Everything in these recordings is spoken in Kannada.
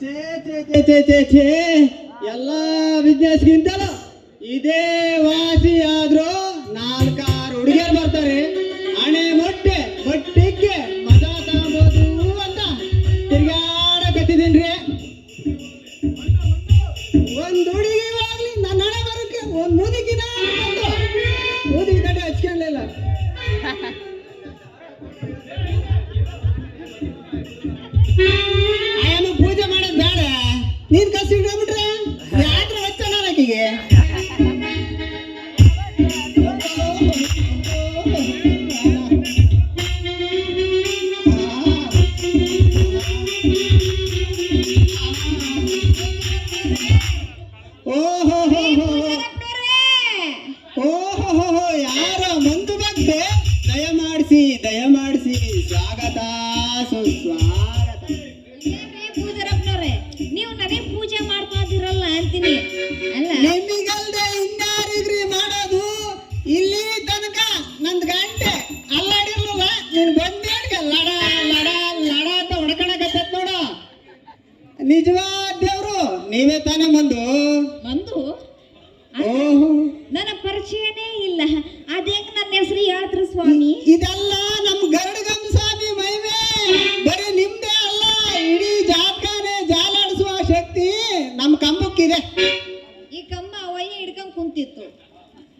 ಚೇ ಚೇ ಛೇ ಚೇ ಛೇ ಎಲ್ಲ ಬಿಸ್ನೆಸ್ಗಿಂತಲ ಇದೇ ವಾಸಿ ಆದ್ರೂ ನಾಲ್ಕಾರು ಹುಡುಗಿಯರು ಬರ್ತಾರೆ. ಹಣೆ ಮೊಟ್ಟೆ ಮೊಟ್ಟಿಗೆ ಮಜಾ ತಗೋದು ಅಂತ ತಿರ್ಗಾಡಕತ್ತಿದ್ದೀನ್ರಿ ಒಂದು ಹುಡುಗಿ ಆಗ್ಲಿ, ನನ್ನ ಹಣೆ ಬರುತ್ತೆ ಒಂದು ಮುದುಕಿನ ಬಂದು ಮುದುಕಿ ಆಯಮ್ಮ ಪೂಜೆ ಮಾಡೋದ್ ಬೇಡ ನೀನ್ ಕಸಿ ಇಟ್ಕೊಂಡ್ಬಿಟ್ರೆ ಯಾತ್ರ ಹಚ್ಚಣ ನನಗೆ ಸ್ವಾಗತ ಸುಸ್ವಾಗತ. ನಿಮಗಲ್ದೆ ಇನ್ಯಾರಿಗ್ರಿ ಮಾಡೋದು? ಇಲ್ಲಿ ತನಕ ನಂದ್ ಗಂಟೆ. ಅಲ್ಲಾಡಿರ್ಲಿಲ್ಲ ನೀನ್ ಬಂದೇಡ್ಕ ಲಡ ಲಡ ಲಡ ಅಂತ ಹೊಡ್ಕೊಳಕತ್ತೈತ್ ನೋಡ. ನಿಜವಾದ ದೇವ್ರು ನೀವೇ ತಾನೇ ಬಂದು ಬಂದು ಓಹೋ.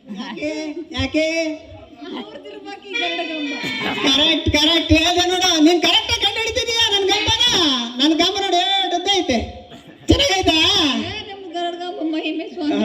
ಯಾಕೆ? ಯಾಕೆ? ಕರೆಕ್ಟ್ ಕರೆಕ್ಟ್ ಹೇಳ್ದೆ ನೋಡ. ನೀನ್ ಕರೆಕ್ಟ್ ಕಂಡು ಹಿಡಿತಿದೀಯ ನನ್ ಗಂಟನ ನನ್ ಗಂಬ ನೋಡಿ ಡಬ್ಬೆ ಐತೆ ಚೆನ್ನಾಗೈತಾ? ಮಹಿಮೆ ಸ್ವಾಮಿ.